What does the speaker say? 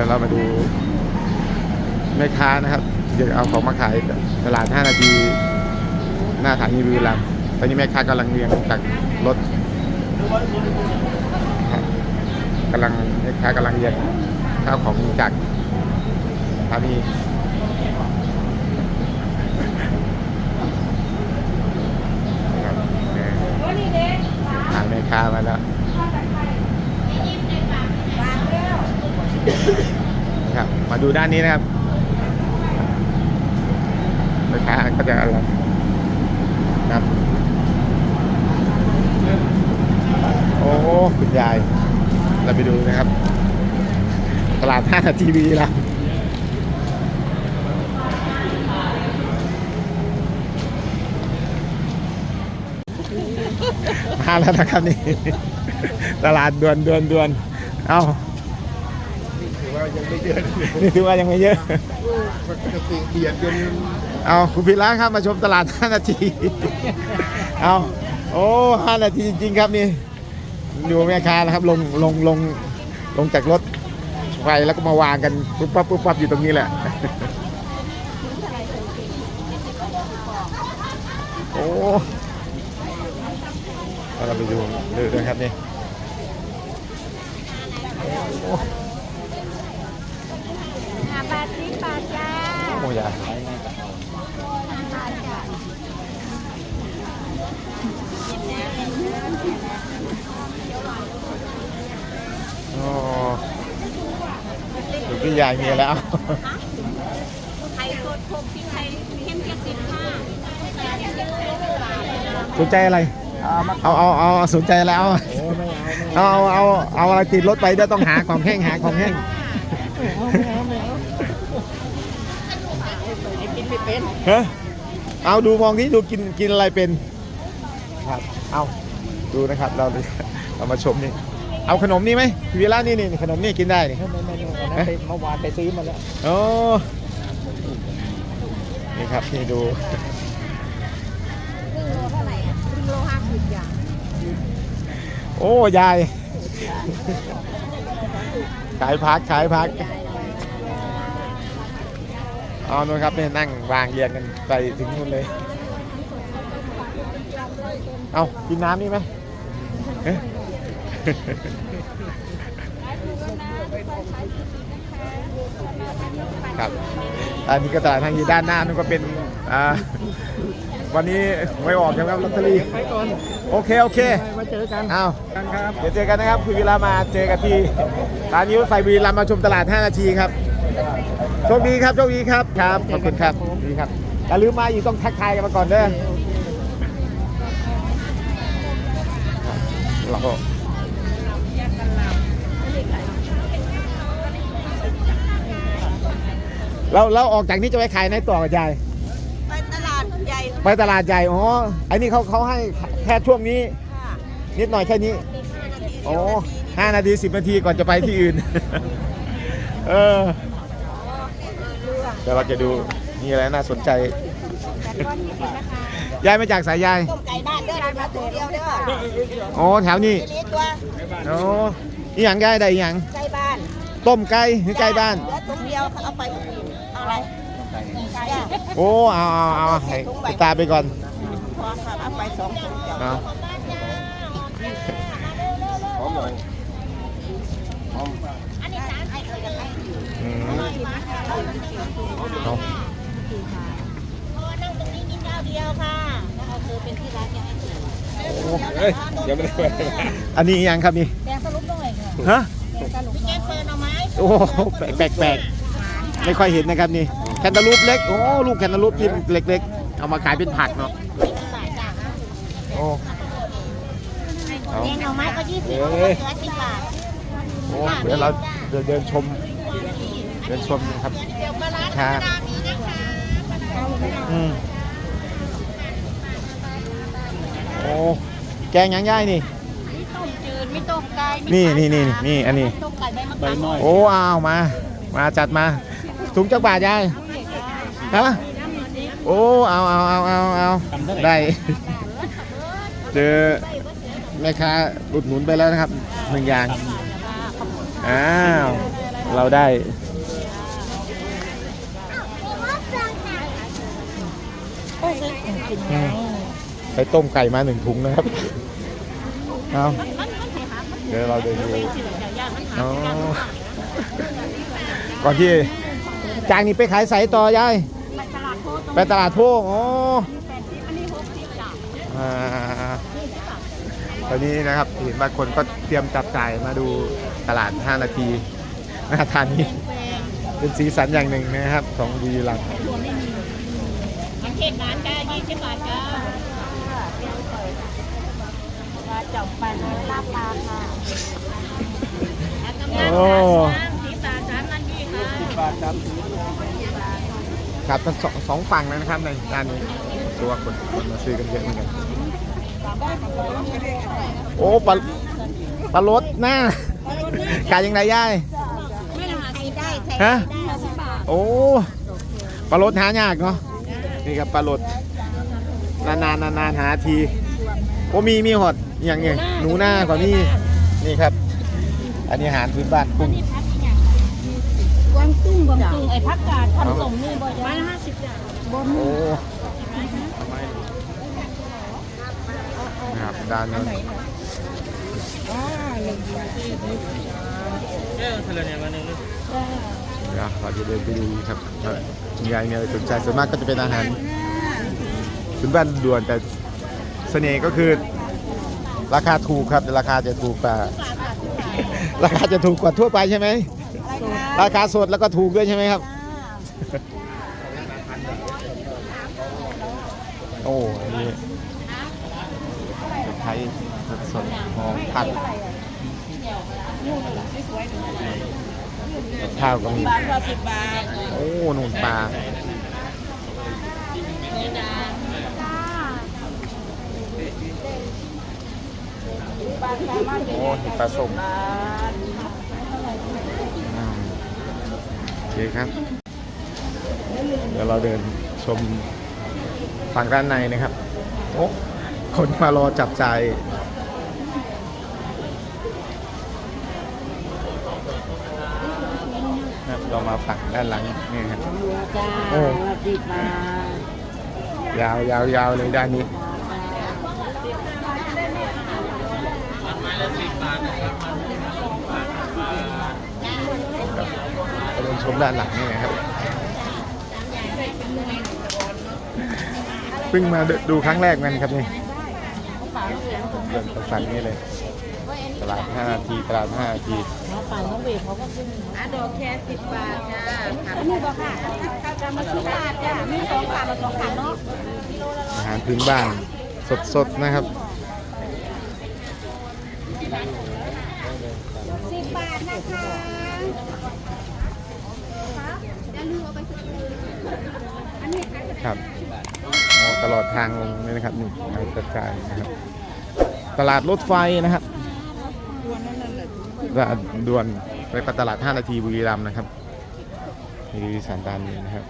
ดี๋ยวเรามาดูแม่ค้านะครับเดี๋ยวเอาของมาขายตลาด 5 นาที หน้าฐานีบุรีรัมตอนนี้แม่ค้ากำลังเรียงจากรถกำลังแม่ค้ากำลังเรียงข้าวของจากสถานีผ่าแม่ค้ามาแล้ว ครับมา ดูด้านนี้นะครับลูกค้าก็จะอะไรนะครับโอ้คุณยาย เราไปดูนะครับ ตลาดห้าทีวีละมาแล้วนะครับนี่ ตลาดด่วนด่วนด่วน เอ้าถือว่า ยังไม่เยอะนี่ถือว่ายังไม่เยอะปกติเบียดจนเอาคุณพิร้านครับมาชมตลาด 5 นาที เอาโอ้5นาทีจริงๆครับนี่ดูแม่ค้าแล้วครับ ลงลงลงลงจากรถไฟแล้วก็มาวางกันปุ๊บปั๊บปุ๊บปั๊บอยู่ตรงนี้แหละ โอ้เราไปดูดูด้วยครับนี่โอ้ห้า บาทสิบบาทจ้าโหใหญ่ห้าบาทจ้าโอ้ดูพี่ยายมีแล้ว ไข่สดหกสิบไข่เข้มเจ็ดสิบห้าสนใจอะไร เอาเอาเอาสนใจอะไรเอาโอ้ไม่เอาเอาเอาเอาอะไรติดรถไปเดี๋ยวต้องหาของแห้งหาของแห้งกินไม่ เป็นฮะเอาดูมองที่ดูกินกินอะไรเป็นครับเอาดูนะครับเราเรามาชมนี่เอาขนมนี่ไหมพี่วีระนี่นี่ขนมนี่กินได้นี่ไม่ไม่ไม่วันนั้นไปเมื่อวานไปซื้อมาแล้วโอ้นี่ครับนี่ดูครึ่งโลเท่าไหร่อะครึ่งโลห้าสิบอย่างโอ้ยายขายพักขายพัก เอานู่นครับเนี่ยนั่งวางเรียงกันไปถึงนู่นเลย เอากินน้ำนี่ไหมเอ๊ะครับอันนี้ก็ตลาดทางอยู่ด้านหน้านั่นก็เป็นอ่าวันนี้ไม่ออกใช่ไหมครับลอตเตอรี่ไปก่อนโอเค โอเคมาเจอกันเอากันครับเดี๋ยวเจอกันนะครับ คุณวีระมาเจอกันที่ร้านนี้รถไฟวีระมาชมตลาด 5 นาทีครับ โชคดีครับโชคดีครับครับขอบคุณครับดีครับอย่าลืมมาอยู่ต้องทักทายกันมาก่อนเด้อเราก็เราเราออกจากนี้จะไปขายไหนต่อกับยายไปตลาดใหญ่ไปตลาดใหญ่อ๋อไอ้นี่เขาเขาให้แค่ช่วงนี้ ค่ะนิดหน่อยแค่นี้ห้านาทีโอ้ห้านาทีสิบนาทีก่อนจะไปที่อื่น เออ เดี๋ยวเราจะดูมีอะไรน่าสนใจ ยายมาจากสายยายต้มไก่บ้านเด้อมาตัวเดียวเด้อโอ้แถวนี้ทีนี้ตัวโอ้อีหยังยายได้อีหยังไก่บ้านต้มไก่หรือไก่บ้านเหลือตุ้มเดียวเอาไปเอาอะไรไก่จ้ะโอ้เอาเอาเอาให้ติดตามไปก่อนพอค่ะเอาไปสองถุงจ้ะเอาหอมหน่อยอันนี้สามไอ้เคยกันไอ้ อืมเอา พอนั่งตรงนี้กินข้าวเดียวค่ะแล้วเอาเธอเป็นที่รักยังไง เฮ้ยยังไม่ได้ไปอันนี้อีหยังครับนี่แดงสรุปหน่อยค่ะฮะแดงสรุปแกงเฟิร์นเอาไหมโอ้แปลกแปลกแปลกไม่ค่อยเห็นนะครับนี่แคนตาลูปเล็กโอ้ลูกแคนตาลูปที่เล็กๆเอามาขายเป็นผักเนาะโอ้เอาแดงเอาไหมก็ยี่สิบเหลือสิบบาทโอ้เดี๋ยวเราเดินเดินชมเดินชมนะครับเดี๋ยวปลาร้าธรค่ะรมดามีนะคะอืมโอ้ แกงหยังย่ายนี่มีต้มจืดมีต้มไก่มีนี่ไข่นี่นี่นี่อันนี้ ต้มไก่ใบมะขามโอ้เอามา มาจัดมาถุงจักบาทยายฮะโอ้เอาเอาเอาเอาเอาได้ เจอแม่ค้าอุดหนุนไปแล้วนะครับหนึ่งอย่าง อ้าว เราได้โอ้ยกินไง ไปต้มไก่มาหนึ่งถุงนะครับเอามันมันมันไข่หามันเดี๋ยวเราเดินดูเป็นสิ่งอย่างยากมันหาอ๋อไม่ได้ก่อนที่จางนี้ไปขายใสต่อยายไปตลาดโพธิ์ไปตลาดโพงอ๋อแปดสิบอันนี้หกสิบจ้ะอ่าตอนนี้นะครับเห็นบางคนก็เตรียมจับจ่ายมาดูตลาด 5 นาทีหน้าทานนี้แพงเป็นสีสันอย่างหนึ่งนะครับ ของบุรีรัมย์รวมไม่มีอันเทศนานจ้ายี่สิบบาทจ้าปลาจับปลาลาปลาค่ะแล้วก็งาน โอ้สามสีบาทสามอันยี่ค่ะบาทครับครับทั้งสองสองฝั่งเลยนะครับในด้านนี้ตัวคนคนมาซื้อกันเยอะเหมือนกันโอ้ปลาปลารสหน้าขายยังไงย่ายไม่ละหาสีได้ใส่ฮะได้ห้าสิบบาทโอ้ปลารสหายากเนาะนี่ครับปลารสนานๆนานๆหาทีโอ้มีมีหอดอย่างเงี้ยหนูหน้ากว่านี่นี่ครับ อันนี้อาหารพื้นบ้านกุ้งนี่พักอีกอย่างกวางตุ้งกวางตุ้งไอ้พักกาดทำส่งนี่บ่อยไม้ละห้าสิบจ้ะบนโอ้นะครับด้านนู้นเออทะเลเนี่ยมาหนึ่งเลยเดี๋ยวเราจะเดินไปดูครับว่าคุณยายเนี่ยสนใจส่วนมากก็จะเป็นอาหารพื้นบ้านด่วนแต่เสน่ห์ก็คือราคาถูกครับแต่ราคาจะถูกกว่า ราคาจะถูกกว่าทั่วไปใช่ไหม ราคาสดแล้วก็ถูกด้วยใช่ไหมครับ โอ้อันนี้ไทยสดๆหอมผัดข้าวก็มีบาทละสิบบาทโอ้ นุ่นปลา โอ้เห็ดปลาส้มอืมโอเคครับ เดี๋ยวเราเดินชมฝั่งด้านในนะครับ โอ้คนมารอจับจ่ายครับเรามาฝั่งด้านหลังนี่ครับจ้าโอ้ละสิบบาทยาวยาวยาวเลยด้านนี้ครับเราเดิน ชมด้านหลังนี่นะครับเพิ่งมาดูครั้งแรกกันครับนี่เดินฝั่งนี้เลยตลาด5นาทีตลาด5นาทีน้องป่านน้องเวเขาก็ขึ้นอะดอกแค่สิบบาทจ้าอันนี้บ่ค่ะจะมาสิบบาทจ้ามีสองบาทละสองบาทเนาะอาหารพื้นบ้านสดๆนะครับสิบบาทนะคะอย่าลืมเอาไปซื้ออันนี้ขาย ครับตลอดทางลงเลยนะครับนี่ทางกระจายนะครับ ตลาดรถไฟนะครับตลาดด่วนไปตลาด 5 นาทีบุรีรัมย์นะครับมีสันตานนี้นะครับ